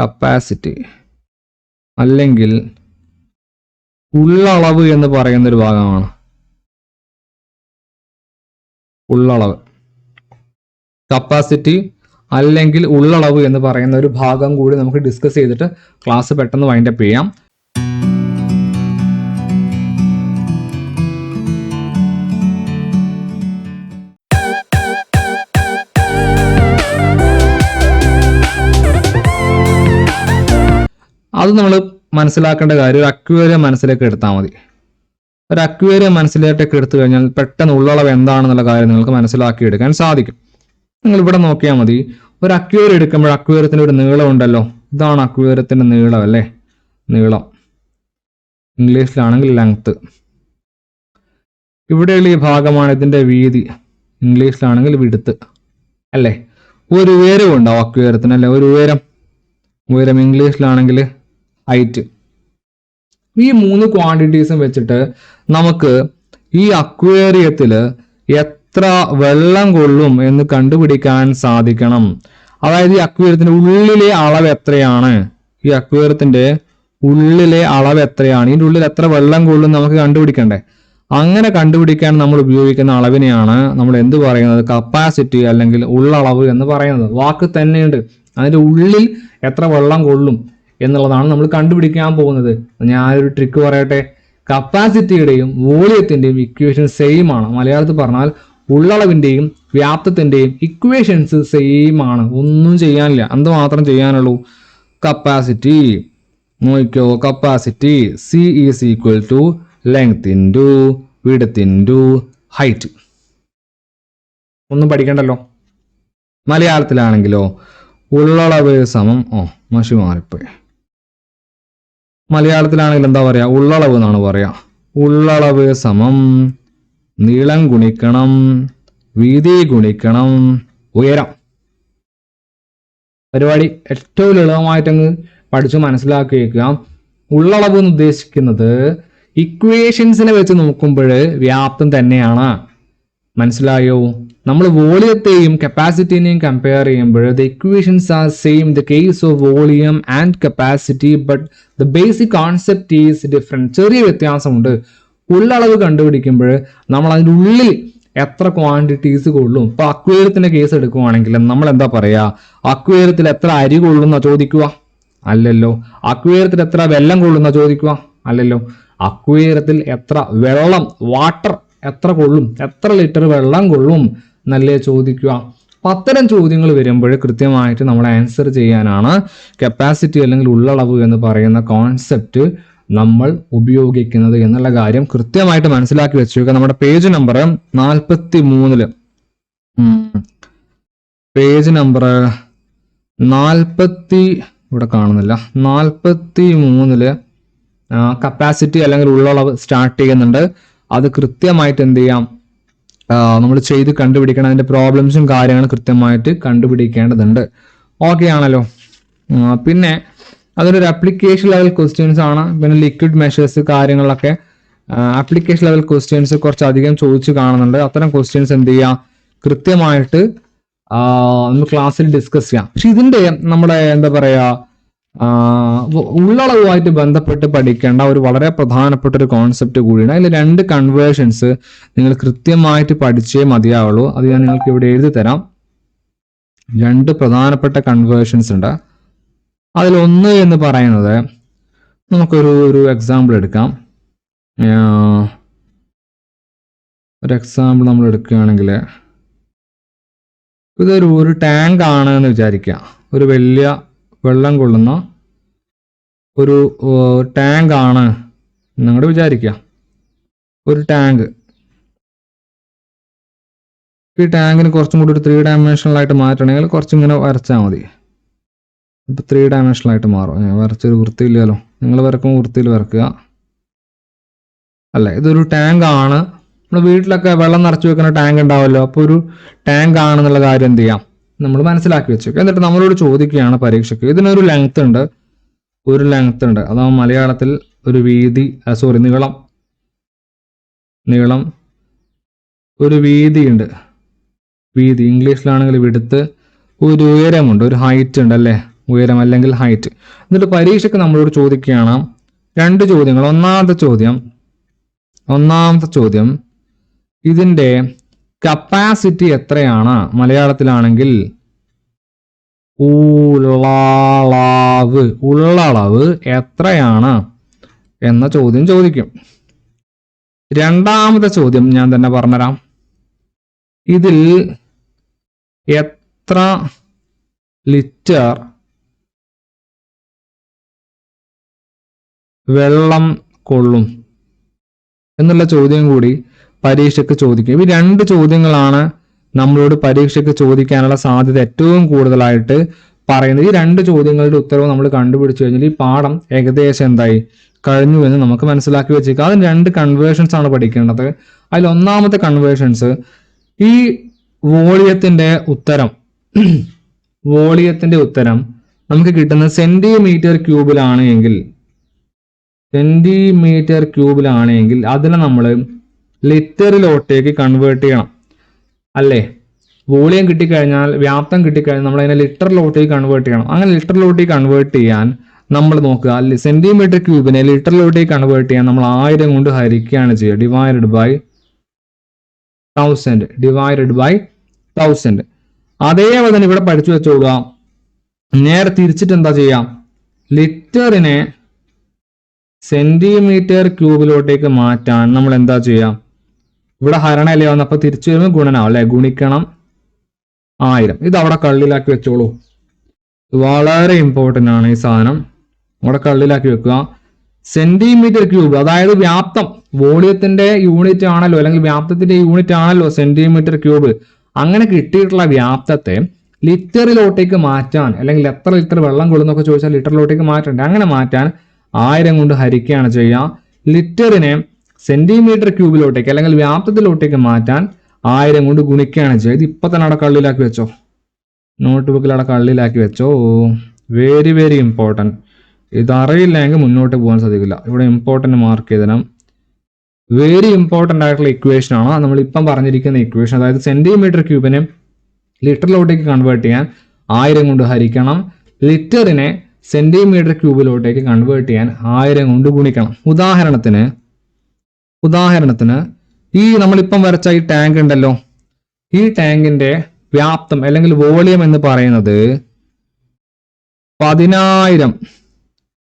Capacity അല്ലെങ്കിൽ ഉള്ളളവ് എന്ന് പറയുന്ന ഒരു ഭാഗമാണ്. ഉള്ളളവ്. കപ്പാസിറ്റി അല്ലെങ്കിൽ ഉള്ളളവ് എന്ന് പറയുന്ന ഒരു ഭാഗം കൂടി നമുക്ക് ഡിസ്കസ് ചെയ്തിട്ട് ക്ലാസ് പെട്ടെന്ന് വൈൻഡപ്പ് ചെയ്യാം. അത് നമ്മൾ മനസ്സിലാക്കേണ്ട കാര്യം ഒരു അക്വേറിയം മനസ്സിലേക്ക് എടുത്താൽ മതി. ഒരു അക്വേറിയം മനസ്സിലേക്കൊക്കെ എടുത്തു കഴിഞ്ഞാൽ പെട്ടെന്ന് ഉള്ളളവ് എന്താണെന്നുള്ള കാര്യം നിങ്ങൾക്ക് മനസ്സിലാക്കിയെടുക്കാൻ സാധിക്കും. നിങ്ങൾ ഇവിടെ നോക്കിയാൽ മതി. ഒരു അക്വേറിയം എടുക്കുമ്പോൾ അക്വേറിയത്തിന്റെ ഒരു നീളം ഉണ്ടല്ലോ. ഇതാണ് അക്വേറിയത്തിന്റെ നീളം അല്ലേ? നീളം. ഇംഗ്ലീഷിലാണെങ്കിൽ ലെങ്ത്ത് ഇവിടെയുള്ള ഈ ഭാഗമാണ് ഇതിന്റെ വീതി. ഇംഗ്ലീഷിലാണെങ്കിൽ വിടുത്ത്. അല്ലേ? ഒരു ഉയരവും ഉണ്ടാവും അക്വേരത്തിന് അല്ലേ? ഒരു ഉയരം. ഉയരം ഇംഗ്ലീഷിലാണെങ്കിൽ ഹൈറ്റ് ഈ മൂന്ന് ക്വാണ്ടിറ്റീസും വെച്ചിട്ട് നമുക്ക് ഈ അക്വേറിയത്തിൽ എത്ര വെള്ളം കൊള്ളും എന്ന് കണ്ടുപിടിക്കാൻ സാധിക്കണം. അതായത് ഈ അക്വേറിയത്തിന്റെ ഉള്ളിലെ അളവ് എത്രയാണ്? ഈ അക്വേറിയത്തിന്റെ ഉള്ളിലെ അളവ് എത്രയാണ്? ഇതിന്റെ ഉള്ളിൽ എത്ര വെള്ളം കൊള്ളും നമുക്ക് കണ്ടുപിടിക്കണ്ടേ? അങ്ങനെ കണ്ടുപിടിക്കാൻ നമ്മൾ ഉപയോഗിക്കുന്ന അളവിനെയാണ് നമ്മൾ എന്ത് പറയുന്നത്? കപ്പാസിറ്റി അല്ലെങ്കിൽ ഉള്ളളവ് എന്ന് പറയുന്നത്. വാക്ക് തന്നെയുണ്ട്. അതിന്റെ ഉള്ളിൽ എത്ര വെള്ളം കൊള്ളും? എന്നുള്ളതാണ് നമ്മൾ കണ്ടുപിടിക്കാൻ പോകുന്നത്. ഞാൻ ഒരു ട്രിക്ക് പറയട്ടെ. കപ്പാസിറ്റിയുടെയും വോളിയത്തിന്റെയും ഇക്വേഷൻ സെയിം ആണ്. മലയാളത്തിൽ പറഞ്ഞാൽ ഉള്ളളവിന്റെയും വ്യാപ്തത്തിന്റെയും ഇക്വേഷൻസ് സെയിം ആണ്. ഒന്നും ചെയ്യാനില്ല. എന്ത് മാത്രം ചെയ്യാനുള്ളൂ? കപ്പാസിറ്റി നോക്കിയോ capacity C is equal to length into width into height ഒന്നും പഠിക്കണ്ടല്ലോ. മലയാളത്തിലാണെങ്കിലോ ഉള്ളളവ് സമം ഓ മഷി മാറിപ്പോയി. മലയാളത്തിലാണെങ്കിൽ എന്താ പറയാ? ഉള്ളളവ് എന്നാണ് പറയാ. ഉള്ളളവ് സമം നീളം ഗുണിക്കണം വീതി ഗുണിക്കണം ഉയരം. പരിപാടി ഏറ്റവും ലളിതമായിട്ടങ്ങ് പഠിച്ചു മനസ്സിലാക്കി വെക്കുക ഉള്ളളവ് എന്ന് ഉദ്ദേശിക്കുന്നത് ഇക്വേഷൻസിനെ വെച്ച് നോക്കുമ്പോൾ വ്യാപ്തം തന്നെയാണ്. മനസ്സിലായോ? നമ്മൾ വോളിയത്തെയും കപ്പാസിറ്റിനെയും കമ്പയർ ചെയ്യുമ്പോൾ the equations are same the case of volume and capacity but the basic concept is different ചെറിയ വ്യത്യാസമുണ്ട്. ഉള്ളളവ് കണ്ടുപിടിക്കുമ്പോൾ നമ്മൾ അതിന്റെ ഉള്ളിൽ എത്ര ക്വാണ്ടിറ്റീസ് കൊള്ളും. ഇപ്പൊ അക്വേറിയത്തിന്റെ കേസ് എടുക്കുവാണെങ്കിൽ നമ്മൾ എന്താ പറയാ? അക്വേരത്തിൽ എത്ര അരി കൊള്ളുന്ന ചോദിക്കുക? അല്ലല്ലോ. അക്വേരത്തിൽ എത്ര വെള്ളം കൊള്ളുന്ന ചോദിക്കുക? അല്ലല്ലോ. അക്വേരത്തിൽ എത്ര വെള്ളം വാട്ടർ എത്ര കൊള്ളും? എത്ര ലിറ്റർ വെള്ളം കൊള്ളും? എന്നല്ലേ ചോദിക്കുക. അപ്പൊ അത്തരം ചോദ്യങ്ങൾ വരുമ്പോൾ കൃത്യമായിട്ട് നമ്മൾ ആൻസർ ചെയ്യാനാണ് കപ്പാസിറ്റി അല്ലെങ്കിൽ ഉള്ളളവ് എന്ന് പറയുന്ന കോൺസെപ്റ്റ് നമ്മൾ ഉപയോഗിക്കുന്നത് എന്നുള്ള കാര്യം കൃത്യമായിട്ട് മനസ്സിലാക്കി വെച്ചേക്കുക. നമ്മുടെ പേജ് നമ്പർ നാൽപ്പത്തി മൂന്നിൽ പേജ് നമ്പർ നാൽപ്പത്തി ഇവിടെ കാണുന്നില്ല. നാൽപ്പത്തി മൂന്നിൽ കപ്പാസിറ്റി അല്ലെങ്കിൽ ഉള്ളളവ് സ്റ്റാർട്ട് ചെയ്യുന്നുണ്ട്. അത് കൃത്യമായിട്ട് എന്ത് ചെയ്യാം? നമ്മൾ ചെയ്ത് കണ്ടുപിടിക്കണം. അതിന്റെ പ്രോബ്ലംസും കാര്യങ്ങളും കൃത്യമായിട്ട് കണ്ടുപിടിക്കേണ്ടതുണ്ട്. ഓക്കെ ആണല്ലോ. പിന്നെ അതൊരു അപ്ലിക്കേഷൻ ലെവൽ ക്വസ്റ്റ്യൻസ് ആണ്. പിന്നെ ലിക്വിഡ് മെഷേഴ്സ് കാര്യങ്ങളൊക്കെ ആപ്ലിക്കേഷൻ ലെവൽ ക്വസ്റ്റ്യൻസ് കുറച്ചധികം ചോദിച്ചു കാണുന്നുണ്ട്. അത്തരം ക്വസ്റ്റ്യൻസ് എന്ത് ചെയ്യുക കൃത്യമായിട്ട് നമ്മൾ ക്ലാസ്സിൽ ഡിസ്കസ് ചെയ്യാം. പക്ഷെ ഇതിന്റെ നമ്മുടെ എന്താ പറയാ ആ, ഉ- ഉള്ളളവുമായിട്ട് ബന്ധപ്പെട്ട് പഠിക്കേണ്ട ഒരു വളരെ പ്രധാനപ്പെട്ട ഒരു കോൺസെപ്റ്റ് കൂടിയാണ്. അതിൽ രണ്ട് കൺവേർഷൻസ് നിങ്ങൾ കൃത്യമായിട്ട് പഠിച്ചേ മതിയാവുള്ളൂ. അത് ഞാൻ നിങ്ങൾക്ക് ഇവിടെ എഴുതി തരാം. രണ്ട് പ്രധാനപ്പെട്ട കൺവേർഷൻസ് ഉണ്ട്. അതിൽ ഒന്ന് എന്ന് പറയുന്നത് നമുക്കൊരു ഒരു എക്സാമ്പിൾ എടുക്കാം. ഒരു എക്സാമ്പിൾ നമ്മൾ എടുക്കുകയാണെങ്കിൽ ഇതൊരു ഒരു ടാങ്ക് ആണ് എന്ന് വിചാരിക്കുക. ഒരു വലിയ വെള്ളം കൊള്ളുന്ന ഒരു ടാങ്ക് ആണ് നിങ്ങളുടെ വിചാരിക്കുക ഒരു ടാങ്ക്. ഈ ടാങ്കിന് കുറച്ചും കൂടി ഒരു ത്രീ ഡയമെൻഷണൽ ആയിട്ട് മാറ്റണമെങ്കിൽ കുറച്ചിങ്ങനെ വരച്ചാൽ മതി. ഇപ്പം ത്രീ ഡയമെൻഷണൽ ആയിട്ട് മാറും. ഞാൻ വരച്ചൊരു വൃത്തിയില്ലല്ലോ. നിങ്ങൾ വരക്കുമ്പോൾ വൃത്തിയിൽ വരക്കുക. അല്ല? ഇതൊരു ടാങ്ക് ആണ് നമ്മൾ വീട്ടിലൊക്കെ വെള്ളം നിറച്ചു വെക്കുന്ന ടാങ്ക് ഉണ്ടാവുമല്ലോ അപ്പോൾ ഒരു ടാങ്ക് ആണെന്നുള്ള കാര്യം എന്ത് ചെയ്യാം? നമ്മൾ മനസ്സിലാക്കി വെച്ചേക്കും. എന്നിട്ട് നമ്മളോട് ചോദിക്കുകയാണ് പരീക്ഷയ്ക്ക്. ഇതിനൊരു ലെങ്ത് ഉണ്ട്. ഒരു ലെങ്ത് ഉണ്ട്. അതാ മലയാളത്തിൽ ഒരു വീതി സോറി നീളം. നീളം. ഒരു വീതിയുണ്ട്. വീതി. ഇംഗ്ലീഷിലാണെങ്കിൽ വിടുത്ത് ഒരു ഉയരമുണ്ട്. ഒരു ഹൈറ്റ് ഉണ്ട് അല്ലേ? ഉയരം അല്ലെങ്കിൽ ഹൈറ്റ് എന്നിട്ട് പരീക്ഷയ്ക്ക് നമ്മളോട് ചോദിക്കുകയാണ് രണ്ട് ചോദ്യങ്ങൾ. ഒന്നാമത്തെ ചോദ്യം ഒന്നാമത്തെ ചോദ്യം ഇതിന്റെ കപ്പാസിറ്റി എത്രയാണ്? മലയാളത്തിലാണെങ്കിൽ ഉള്ളളവ് ഉള്ളളവ് എത്രയാണ്? എന്ന ചോദ്യം ചോദിക്കും. രണ്ടാമത്തെ ചോദ്യം ഞാൻ തന്നെ പറഞ്ഞുതരാം. ഇതിൽ എത്ര ലിറ്റർ വെള്ളം കൊള്ളും? എന്നുള്ള ചോദ്യം കൂടി പരീക്ഷയ്ക്ക് ചോദിക്കും. ഈ രണ്ട് ചോദ്യങ്ങളാണ് നമ്മളോട് പരീക്ഷയ്ക്ക് ചോദിക്കാനുള്ള സാധ്യത ഏറ്റവും കൂടുതലായിട്ട് പറയുന്നത്. ഈ രണ്ട് ചോദ്യങ്ങളുടെ ഉത്തരവ് നമ്മൾ കണ്ടുപിടിച്ചു കഴിഞ്ഞാൽ ഈ പാഠം ഏകദേശം എന്തായി? കഴിഞ്ഞു എന്ന് നമുക്ക് മനസ്സിലാക്കി വെച്ചേക്കാം. അതിന് രണ്ട് കൺവേർഷൻസ് ആണ് പഠിക്കേണ്ടത്. അതിൽ ഒന്നാമത്തെ കൺവേർഷൻസ് ഈ വോളിയത്തിന്റെ ഉത്തരം. വോളിയത്തിന്റെ ഉത്തരം നമുക്ക് കിട്ടുന്നത് സെന്റിമീറ്റർ ക്യൂബിലാണ് എങ്കിൽ. സെന്റിമീറ്റർ ക്യൂബിലാണെങ്കിൽ അതിനെ നമ്മൾ ലിറ്ററിലോട്ടേക്ക് കൺവേർട്ട് ചെയ്യണം. അല്ലേ? വോളിയം കിട്ടിക്കഴിഞ്ഞാൽ വ്യാപ്തം കിട്ടിക്കഴിഞ്ഞാൽ നമ്മൾ അതിനെ ലിറ്ററിലോട്ടേക്ക് കൺവേർട്ട് ചെയ്യണം. അങ്ങനെ ലിറ്ററിലോട്ടേക്ക് കൺവേർട്ട് ചെയ്യാൻ നമ്മൾ നോക്കുക. സെന്റിമീറ്റർ ക്യൂബിനെ ലിറ്ററിലോട്ടേക്ക് കൺവേർട്ട് ചെയ്യാൻ നമ്മൾ ആയിരം കൊണ്ട് ഹരിക്കുകയാണ് ചെയ്യുക. Divided by thousand divided by thousand അതേപോലെ തന്നെ ഇവിടെ പഠിച്ചു വെച്ചോളുക നേരെ തിരിച്ചിട്ട് എന്താ ചെയ്യാം ലിറ്ററിനെ സെന്റിമീറ്റർ ക്യൂബിലോട്ടേക്ക് മാറ്റാൻ നമ്മൾ എന്താ ചെയ്യാം ഇവിടെ ഹരണല്ലേ വന്നപ്പോൾ തിരിച്ചു വരുമ്പോൾ ഗുണനാവും അല്ലെ? ഗുണിക്കണം ആയിരം. ഇത് അവിടെ കള്ളിലാക്കി വെച്ചോളൂ. വളരെ ഇമ്പോർട്ടന്റ് ആണ് ഈ സാധനം. അവിടെ കള്ളിലാക്കി വെക്കുക. സെന്റിമീറ്റർ ക്യൂബ് അതായത് വ്യാപ്തം. വോളിയത്തിന്റെ യൂണിറ്റ് ആണല്ലോ അല്ലെങ്കിൽ വ്യാപ്തത്തിന്റെ യൂണിറ്റ് ആണല്ലോ സെന്റിമീറ്റർ ക്യൂബ് അങ്ങനെ കിട്ടിയിട്ടുള്ള വ്യാപ്തത്തെ ലിറ്ററിലോട്ടേക്ക് മാറ്റാൻ അല്ലെങ്കിൽ എത്ര ലിറ്റർ വെള്ളം കൊള്ളുന്നൊക്കെ ചോദിച്ചാൽ ലിറ്ററിലോട്ടേക്ക് മാറ്റണ്ടേ? അങ്ങനെ മാറ്റാൻ ആയിരം കൊണ്ട് ഹരിക്കുകയാണ് ചെയ്യുക. ലിറ്ററിനെ സെന്റിമീറ്റർ ക്യൂബിലോട്ടേക്ക് അല്ലെങ്കിൽ വ്യാപ്തത്തിലോട്ടേക്ക് മാറ്റാൻ ആയിരം കൊണ്ട് ഗുണിക്കുകയാണ് ചെയ്യുക ഇത് ഇപ്പൊ തന്നെ അവിടെ കള്ളിലാക്കി വെച്ചോ. നോട്ട് ബുക്കിൽ അവിടെ കള്ളിലാക്കി വെച്ചോ. വെരി വെരി ഇമ്പോർട്ടന്റ് ഇതറിയില്ലെങ്കിൽ മുന്നോട്ട് പോകാൻ സാധിക്കില്ല. ഇവിടെ ഇമ്പോർട്ടന്റ് മാർക്ക് ചെയ്തണം വെരി ഇമ്പോർട്ടന്റ് ആയിട്ടുള്ള ഇക്വേഷൻ ആണ്. നമ്മൾ ഇപ്പം പറഞ്ഞിരിക്കുന്ന ഇക്വേഷൻ അതായത് സെന്റിമീറ്റർ ക്യൂബിനെ ലിറ്ററിലോട്ടേക്ക് കൺവേർട്ട് ചെയ്യാൻ ആയിരം കൊണ്ട് ഹരിക്കണം. ലിറ്ററിനെ സെന്റിമീറ്റർ ക്യൂബിലോട്ടേക്ക് കൺവേർട്ട് ചെയ്യാൻ ആയിരം കൊണ്ട് ഗുണിക്കണം. ഉദാഹരണത്തിന് ഉദാഹരണത്തിന് ഈ നമ്മളിപ്പം വരച്ച ഈ ടാങ്ക് ഉണ്ടല്ലോ ഈ ടാങ്കിന്റെ വ്യാപ്തം അല്ലെങ്കിൽ വോളിയം എന്ന് പറയുന്നത് പതിനായിരം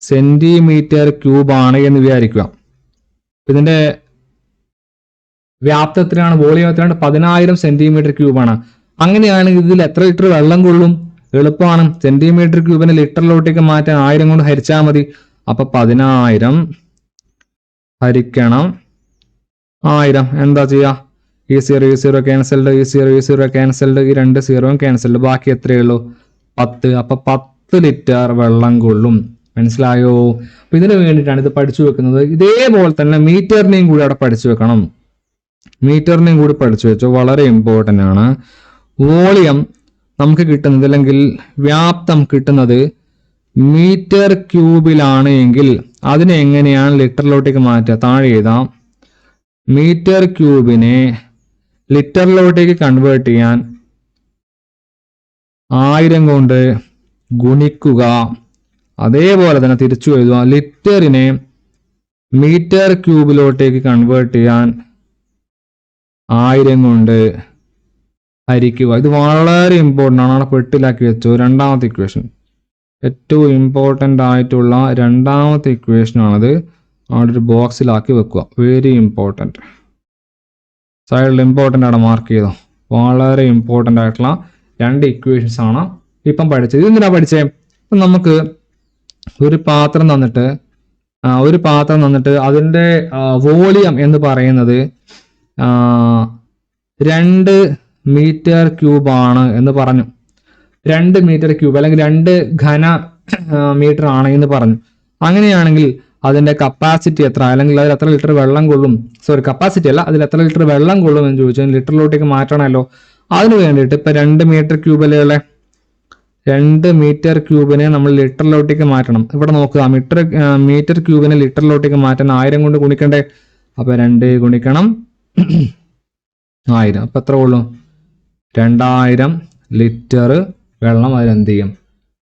സെന്റിമീറ്റർ ക്യൂബ് ആണ് എന്ന് വിചാരിക്കുക. ഇതിന്റെ വ്യാപ്തത്തിലാണ് വോളിയം എത്രയാണ്? പതിനായിരം സെന്റിമീറ്റർ ക്യൂബാണ് അങ്ങനെയാണെങ്കിൽ ഇതിൽ എത്ര ലിറ്റർ വെള്ളം കൊള്ളും? എളുപ്പമാണ്. സെന്റിമീറ്റർ ക്യൂബിനെ ലിറ്ററിലോട്ടേക്ക് മാറ്റാൻ ആയിരം കൊണ്ട് ഹരിച്ചാൽ മതി. അപ്പൊ പതിനായിരം ഹരിക്കണം. ആയിരം. എന്താ ചെയ്യുക ഈ സീറോ ഈ സീറോ ക്യാൻസൽഡ് ഈ സീറോ ഈ സീറോ ക്യാൻസൽഡ് ഈ രണ്ട് സീറോയും ക്യാൻസൽഡ് ബാക്കി എത്രയേ ഉള്ളൂ? പത്ത്. അപ്പൊ പത്ത് ലിറ്റർ വെള്ളം കൊള്ളും. മനസ്സിലായോ? അപ്പൊ ഇതിനു വേണ്ടിയിട്ടാണ് ഇത് പഠിച്ചു വെക്കുന്നത്. ഇതേപോലെ തന്നെ മീറ്ററിനെയും കൂടി അവിടെ പഠിച്ചു വെക്കണം. മീറ്ററിനെയും കൂടി പഠിച്ചു വെച്ചോ? വളരെ ഇമ്പോർട്ടന്റ് ആണ്. വോളിയം നമുക്ക് കിട്ടുന്നത് അല്ലെങ്കിൽ വ്യാപ്തം കിട്ടുന്നത് മീറ്റർ ക്യൂബിലാണ് എങ്കിൽ അതിനെ എങ്ങനെയാണ് ലിറ്ററിലോട്ടേക്ക് മാറ്റുക? താഴെ എഴുതാം. മീറ്റർ ക്യൂബിനെ ലിറ്ററിലോട്ടേക്ക് കൺവേർട്ട് ചെയ്യാൻ ആയിരം കൊണ്ട് ഗുണിക്കുക. അതേപോലെ തന്നെ തിരിച്ചു എഴുതുക. ലിറ്ററിനെ മീറ്റർ ക്യൂബിലോട്ടേക്ക് കൺവേർട്ട് ചെയ്യാൻ ആയിരം കൊണ്ട് ഹരിക്കുക. ഇത് വളരെ ഇമ്പോർട്ടന്റ് ആണ്. അവിടെ പെട്ടിലാക്കി വെച്ചു. രണ്ടാമത്തെ ഇക്വേഷൻ ഏറ്റവും ഇമ്പോർട്ടന്റ് ആയിട്ടുള്ള രണ്ടാമത്തെ ഇക്വേഷൻ ആണത്. അവിടെ ഒരു ബോക്സിലാക്കി വെക്കുക. വെരി ഇമ്പോർട്ടന്റ് സൈഡിൽ ഇമ്പോർട്ടന്റ് ആണ് മാർക്ക് ചെയ്തോ. വളരെ ഇമ്പോർട്ടന്റ് ആയിട്ടുള്ള രണ്ട് ഇക്വേഷൻസ് ആണ് ഇപ്പം പഠിച്ചത്. ഇതെന്തിനാണ് പഠിച്ചേ? ഇപ്പം നമുക്ക് ഒരു പാത്രം തന്നിട്ട് ഒരു പാത്രം തന്നിട്ട് അതിന്റെ വോളിയം എന്ന് പറയുന്നത് രണ്ട് മീറ്റർ ക്യൂബ് ആണ് എന്ന് പറഞ്ഞു. രണ്ട് മീറ്റർ ക്യൂബ് അല്ലെങ്കിൽ രണ്ട് ഘന മീറ്റർ ആണ് എന്ന് പറഞ്ഞു. അങ്ങനെയാണെങ്കിൽ അതിന്റെ കപ്പാസിറ്റി എത്ര? അല്ലെങ്കിൽ അതിൽ എത്ര ലിറ്റർ വെള്ളം കൊള്ളും? സോറി കപ്പാസിറ്റി അല്ല അതിൽ എത്ര ലിറ്റർ വെള്ളം കൊള്ളും എന്ന് ചോദിച്ചാൽ ലിറ്ററിലോട്ടേക്ക് മാറ്റണമല്ലോ. അതിന് വേണ്ടിയിട്ട് ഇപ്പം രണ്ട് മീറ്റർ ക്യൂബിലുള്ള രണ്ട് മീറ്റർ ക്യൂബിനെ നമ്മൾ ലിറ്ററിലോട്ടേക്ക് മാറ്റണം. ഇവിടെ നോക്കുക മീറ്റർ മീറ്റർ ക്യൂബിനെ ലിറ്ററിലോട്ടേക്ക് മാറ്റാൻ ആയിരം കൊണ്ട് ഗുണിക്കണ്ടേ? അപ്പം രണ്ട് ഗുണിക്കണം ആയിരം. അപ്പം എത്ര കൊള്ളും? രണ്ടായിരം ലിറ്റർ വെള്ളം അതിലെന്ത് ചെയ്യും?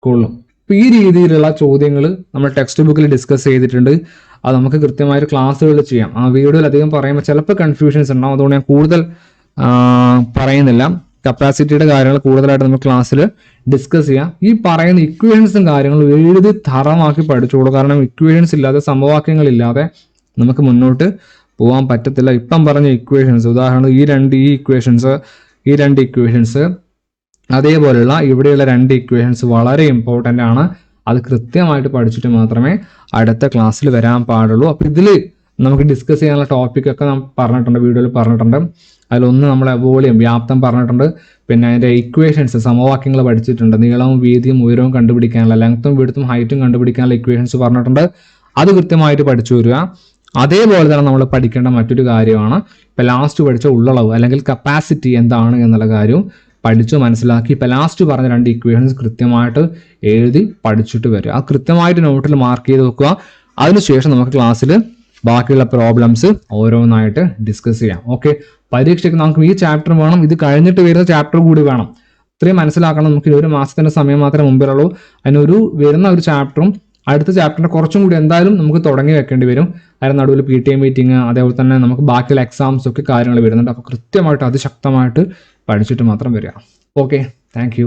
കൊള്ളും. അപ്പോൾ ഈ രീതിയിലുള്ള ചോദ്യങ്ങൾ നമ്മൾ ടെക്സ്റ്റ് ബുക്കിൽ ഡിസ്കസ് ചെയ്തിട്ടുണ്ട്. അത് നമുക്ക് കൃത്യമായൊരു ക്ലാസ്സുകളിൽ ചെയ്യാം. ആ വീഡിയോയിൽ അധികം പറയുമ്പോൾ ചിലപ്പോൾ കൺഫ്യൂഷൻസ് ഉണ്ടാവും. അതുകൊണ്ട് ഞാൻ കൂടുതൽ പറയുന്നില്ല. കപ്പാസിറ്റിയുടെ കാര്യങ്ങൾ കൂടുതലായിട്ട് നമുക്ക് ക്ലാസ്സിൽ ഡിസ്കസ് ചെയ്യാം. ഈ പറയുന്ന ഇക്വേഷൻസും കാര്യങ്ങളും എഴുതി തറമാക്കി പഠിച്ചോളൂ. കാരണം ഇക്വേഷൻസ് ഇല്ലാതെ സമവാക്യങ്ങളില്ലാതെ നമുക്ക് മുന്നോട്ട് പോകാൻ പറ്റത്തില്ല. ഇപ്പം പറഞ്ഞ ഇക്വേഷൻസ് ഉദാഹരണം ഈ രണ്ട് ഈ ഇക്വേഷൻസ് ഈ രണ്ട് ഇക്വേഷൻസ് അതേപോലെയുള്ള ഇവിടെയുള്ള രണ്ട് ഇക്വേഷൻസ് വളരെ ഇമ്പോർട്ടന്റ് ആണ്. അത് കൃത്യമായിട്ട് പഠിച്ചിട്ട് മാത്രമേ അടുത്ത ക്ലാസ്സിൽ വരാൻ പാടുള്ളൂ. അപ്പോൾ ഇതിൽ നമുക്ക് ഡിസ്കസ് ചെയ്യാനുള്ള ടോപ്പിക്കൊക്കെ നമ്മൾ പറഞ്ഞിട്ടുണ്ട് വീഡിയോയിൽ പറഞ്ഞിട്ടുണ്ട്. അതിലൊന്ന് നമ്മളെ വോളിയം വ്യാപ്തം പറഞ്ഞിട്ടുണ്ട്. പിന്നെ അതിന്റെ ഇക്വേഷൻസ് സമവാക്യങ്ങൾ പഠിച്ചിട്ടുണ്ട്. നീളവും വീതിയും ഉയരവും കണ്ടുപിടിക്കാനുള്ള ലെങ്ത്തും വീടുത്തും ഹൈറ്റും കണ്ടുപിടിക്കാനുള്ള ഇക്വേഷൻസ് പറഞ്ഞിട്ടുണ്ട്. അത് കൃത്യമായിട്ട് പഠിച്ചു വരിക. അതേപോലെ തന്നെ നമ്മൾ പഠിക്കേണ്ട മറ്റൊരു കാര്യമാണ് ഇപ്പം ലാസ്റ്റ് പഠിച്ച ഉള്ളളവ് അല്ലെങ്കിൽ കപ്പാസിറ്റി എന്താണ് എന്നുള്ള കാര്യവും പഠിച്ചു മനസ്സിലാക്കി ഇപ്പം ലാസ്റ്റ് പറഞ്ഞ രണ്ട് ഇക്വേഷൻസ് കൃത്യമായിട്ട് എഴുതി പഠിച്ചിട്ട് വരിക. ആ കൃത്യമായിട്ട് നോട്ടിൽ മാർക്ക് ചെയ്ത് വെക്കുക. അതിനുശേഷം നമുക്ക് ക്ലാസ്സിൽ ബാക്കിയുള്ള പ്രോബ്ലംസ് ഓരോന്നായിട്ട് ഡിസ്കസ് ചെയ്യാം. ഓക്കെ പരീക്ഷയ്ക്ക് നമുക്ക് ഈ ചാപ്റ്റർ വേണം. ഇത് കഴിഞ്ഞിട്ട് വരുന്ന ചാപ്റ്റർ കൂടി വേണം. ഇത്രയും മനസ്സിലാക്കണം. നമുക്ക് ഒരു മാസത്തിന്റെ സമയം മാത്രമേ മുമ്പിലുള്ളൂ. അതിനൊരു വരുന്ന ഒരു ചാപ്റ്ററും അടുത്ത ചാപ്റ്ററിന് കുറച്ചും കൂടി എന്തായാലും നമുക്ക് തുടങ്ങി വെക്കേണ്ടി വരും. അതിന് നടുവിൽ പി ടി എം മീറ്റിംഗ് അതേപോലെ തന്നെ നമുക്ക് ബാക്കിയുള്ള എക്സാംസ് ഒക്കെ കാര്യങ്ങൾ വരുന്നുണ്ട്. അപ്പോൾ കൃത്യമായിട്ട് അതിശക്തമായിട്ട് പഠിച്ചിട്ട് മാത്രം വരിക. Okay thank